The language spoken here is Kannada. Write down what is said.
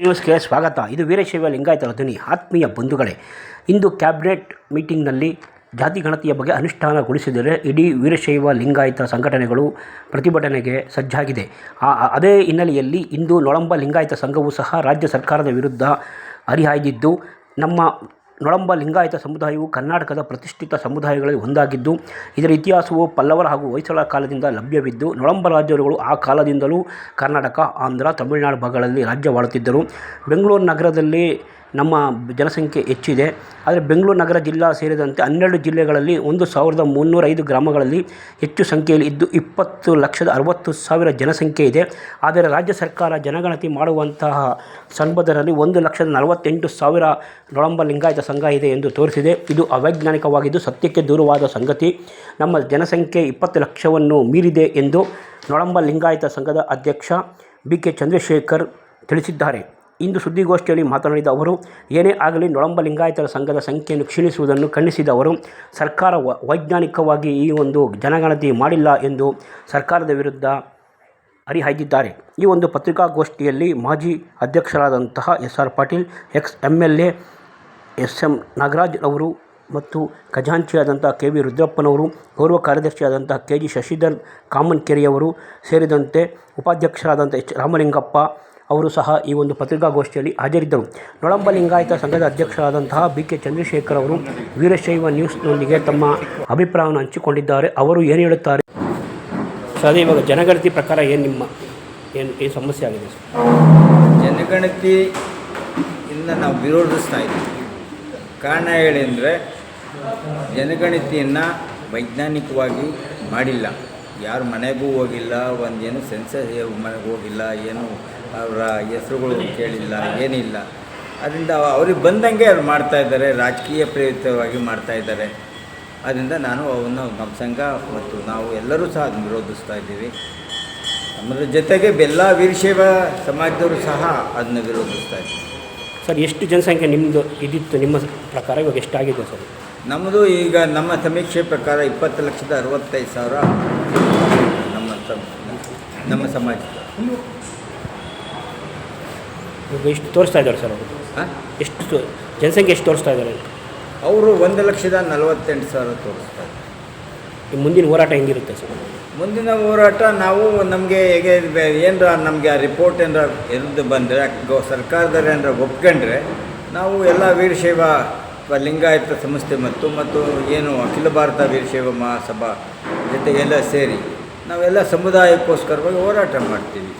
ನ್ಯೂಸ್ಗೆ ಸ್ವಾಗತ. ಇದು ವೀರಶೈವ ಲಿಂಗಾಯತ ಧ್ವನಿ. ಆತ್ಮೀಯ ಬಂಧುಗಳೇ, ಇಂದು ಕ್ಯಾಬಿನೆಟ್ ಮೀಟಿಂಗ್ನಲ್ಲಿ ಜಾತಿ ಗಣತಿಯ ಬಗ್ಗೆ ಅನುಷ್ಠಾನಗೊಳಿಸಿದರೆ ಇಡೀ ವೀರಶೈವ ಲಿಂಗಾಯತ ಸಂಘಟನೆಗಳು ಪ್ರತಿಭಟನೆಗೆ ಸಜ್ಜಾಗಿದೆ. ಆ- ಅದೇ ಹಿನ್ನೆಲೆಯಲ್ಲಿ ಇಂದು ನೊಳಂಬ ಲಿಂಗಾಯತ ಸಂಘವು ಸಹ ರಾಜ್ಯ ಸರ್ಕಾರದ ವಿರುದ್ಧ ಹರಿಹಾಯ್ದಿದ್ದು, ನಮ್ಮ ನೊಳಂಬ ಲಿಂಗಾಯತ ಸಮುದಾಯವು ಕರ್ನಾಟಕದ ಪ್ರತಿಷ್ಠಿತ ಸಮುದಾಯಗಳಲ್ಲಿ ಒಂದಾಗಿದ್ದು, ಇದರ ಇತಿಹಾಸವು ಪಲ್ಲವರ ಹಾಗೂ ಹೊಯ್ಸಳ ಕಾಲದಿಂದ ಲಭ್ಯವಿದ್ದು, ನೊಳಂಬ ರಾಜರುಗಳು ಆ ಕಾಲದಿಂದಲೂ ಕರ್ನಾಟಕ, ಆಂಧ್ರ, ತಮಿಳುನಾಡು ಭಾಗಗಳಲ್ಲಿ ರಾಜ್ಯವಾಡುತ್ತಿದ್ದರು. ಬೆಂಗಳೂರು ನಗರದಲ್ಲಿ ನಮ್ಮ ಜನಸಂಖ್ಯೆ ಹೆಚ್ಚಿದೆ. ಆದರೆ ಬೆಂಗಳೂರು ನಗರ ಜಿಲ್ಲಾ ಸೇರಿದಂತೆ ಹನ್ನೆರಡು ಜಿಲ್ಲೆಗಳಲ್ಲಿ ಒಂದು ಸಾವಿರದ ಮುನ್ನೂರೈದು ಗ್ರಾಮಗಳಲ್ಲಿ ಹೆಚ್ಚು ಸಂಖ್ಯೆಯಲ್ಲಿ ಇದ್ದು ಇಪ್ಪತ್ತು ಲಕ್ಷದ ಅರವತ್ತು ಸಾವಿರ ಜನಸಂಖ್ಯೆ ಇದೆ. ಆದರೆ ರಾಜ್ಯ ಸರ್ಕಾರ ಜನಗಣತಿ ಮಾಡುವಂತಹ ಸಂದರ್ಭದಲ್ಲಿ ಒಂದು ಲಕ್ಷದ ನಲವತ್ತೆಂಟು ಸಾವಿರ ನೊಳಂಬ ಲಿಂಗಾಯತ ಸಂಘ ಇದೆ ಎಂದು ತೋರಿಸಿದೆ. ಇದು ಅವೈಜ್ಞಾನಿಕವಾಗಿದ್ದು ಸತ್ಯಕ್ಕೆ ದೂರವಾದ ಸಂಗತಿ. ನಮ್ಮ ಜನಸಂಖ್ಯೆ ಇಪ್ಪತ್ತು ಲಕ್ಷವನ್ನು ಮೀರಿದೆ ಎಂದು ನೊಳಂಬ ಲಿಂಗಾಯತ ಸಂಘದ ಅಧ್ಯಕ್ಷ ಬಿ ಕೆ ಚಂದ್ರಶೇಖರ್ ತಿಳಿಸಿದ್ದಾರೆ. ಇಂದು ಸುದ್ದಿಗೋಷ್ಠಿಯಲ್ಲಿ ಮಾತನಾಡಿದ ಅವರು, ಏನೇ ಆಗಲಿ ನೊಳಂಬ ಲಿಂಗಾಯತರ ಸಂಘದ ಸಂಖ್ಯೆಯನ್ನು ಕ್ಷೀಣಿಸುವುದನ್ನು ಖಂಡಿಸಿದ ಅವರು, ಸರ್ಕಾರ ವೈಜ್ಞಾನಿಕವಾಗಿ ಈ ಒಂದು ಜನಗಣತಿ ಮಾಡಿಲ್ಲ ಎಂದು ಸರ್ಕಾರದ ವಿರುದ್ಧ ಹರಿಹಾಯ್ದಿದ್ದಾರೆ. ಈ ಒಂದು ಪತ್ರಿಕಾಗೋಷ್ಠಿಯಲ್ಲಿ ಮಾಜಿ ಅಧ್ಯಕ್ಷರಾದಂತಹ S R Patil ex M L A S M Nagaraj ಅವರು ಮತ್ತು ಖಜಾಂಚಿಯಾದಂಥ ಕೆ ವಿ ರುದ್ರಪ್ಪನವರು, ಗೌರವ ಕಾರ್ಯದರ್ಶಿಯಾದಂಥ ಕೆ ಜಿ ಶಶಿಧರ್ ಕಾಮನ್ಕೆರೆಯವರು ಸೇರಿದಂತೆ ಉಪಾಧ್ಯಕ್ಷರಾದಂಥ ಎಚ್ ರಾಮಲಿಂಗಪ್ಪ ಅವರು ಸಹ ಈ ಒಂದು ಪತ್ರಿಕಾಗೋಷ್ಠಿಯಲ್ಲಿ ಹಾಜರಿದ್ದರು. ನೊಳಂಬ ಲಿಂಗಾಯತ ಸಂಘದ ಅಧ್ಯಕ್ಷರಾದಂತಹ ಬಿ ಕೆ ಚಂದ್ರಶೇಖರ್ ಅವರು ವೀರಶೈವ ನ್ಯೂಸ್ನೊಂದಿಗೆ ತಮ್ಮ ಅಭಿಪ್ರಾಯವನ್ನು ಹಂಚಿಕೊಂಡಿದ್ದಾರೆ. ಅವರು ಏನು ಹೇಳುತ್ತಾರೆ? ಸರ್, ಇವಾಗ ಜನಗಣತಿ ಪ್ರಕಾರ ಏನು ನಿಮ್ಮ ಏನು ಏನು ಸಮಸ್ಯೆ ಆಗಿದೆ ಸರ್? ಜನಗಣತಿ ಇಂದ ನಾವು ವಿರೋಧಿಸ್ತಾ ಇದ್ದೀವಿ. ಕಾರಣ ಹೇಳಿ ಅಂದರೆ ಜನಗಣತಿಯನ್ನು ವೈಜ್ಞಾನಿಕವಾಗಿ ಮಾಡಿಲ್ಲ. ಯಾರು ಮನೆಗೂ ಹೋಗಿಲ್ಲ, ಒಂದೇನು ಸೆನ್ಸಸ್ ಮನೆಗೆ ಹೋಗಿಲ್ಲ, ಏನು ಅವರ ಹೆಸರುಗಳು ಕೇಳಿಲ್ಲ ಏನಿಲ್ಲ. ಅದರಿಂದ ಅವ್ರಿಗೆ ಬಂದಂಗೆ ಅವ್ರು ಮಾಡ್ತಾ ಇದ್ದಾರೆ ರಾಜಕೀಯ ಪ್ರೇರಿತವಾಗಿ ಮಾಡ್ತಾ ಇದ್ದಾರೆ. ಅದರಿಂದ ನಾನು ಅವನ್ನು ನಮ್ಮ ಸಂಘ ಮತ್ತು ನಾವು ಎಲ್ಲರೂ ಸಹ ಅದನ್ನು ವಿರೋಧಿಸ್ತಾ ಇದ್ದೀವಿ. ಅದರ ಜೊತೆಗೆ ಬೆಲ್ಲ ವೀರಶೈವ ಸಮಾಜದವರು ಸಹ ಅದನ್ನು ವಿರೋಧಿಸ್ತಾ ಇದ್ದೀವಿ ಸರ್ ಎಷ್ಟು ಜನಸಂಖ್ಯೆ ನಿಮ್ಮದು ಇದಿತ್ತು ನಿಮ್ಮ ಪ್ರಕಾರ ಇವಾಗ ಎಷ್ಟಾಗಿದೆ ಸರ್? ನಮ್ಮದು ಈಗ ನಮ್ಮ ಸಮೀಕ್ಷೆ ಪ್ರಕಾರ ಇಪ್ಪತ್ತು ಲಕ್ಷದ ಅರವತ್ತೈದು ಸಾವಿರ ನಮ್ಮ ನಮ್ಮ ಸಮಾಜ ಎಷ್ಟು ತೋರಿಸ್ತಾ ಇದ್ದಾರೆ ಸರ್ ಅವರು? ಎಷ್ಟು ಜನಸಂಖ್ಯೆ ಎಷ್ಟು ತೋರಿಸ್ತಾ ಇದ್ದಾರೆ? ಅವರು ಒಂದು ಲಕ್ಷದ ನಲವತ್ತೆಂಟು ಸಾವಿರ ತೋರಿಸ್ತಾರೆ ಈ ಮುಂದಿನ ಹೋರಾಟ ಹೆಂಗಿರುತ್ತೆ ಸರ್? ಮುಂದಿನ ಹೋರಾಟ ನಾವು ನಮಗೆ ಹೇಗೆ ಏನರ ನಮಗೆ ಆ ರಿಪೋರ್ಟ್ ಏನರ ಎದ್ದು ಬಂದರೆ ಸರ್ಕಾರದವ್ರು ಏನರ ಒಪ್ಕೊಂಡ್ರೆ ನಾವು ಎಲ್ಲ ವೀರಶೈವ ಅಥವಾ ಲಿಂಗಾಯತ ಸಂಸ್ಥೆ ಮತ್ತು ಮತ್ತು ಏನು ಅಖಿಲ ಭಾರತ ವೀರಶೈವ ಮಹಾಸಭಾ ಜೊತೆಗೆಲ್ಲ ಸೇರಿ ನಾವೆಲ್ಲ ಸಮುದಾಯಕ್ಕೋಸ್ಕರವಾಗಿ ಹೋರಾಟ ಮಾಡ್ತೀವಿ.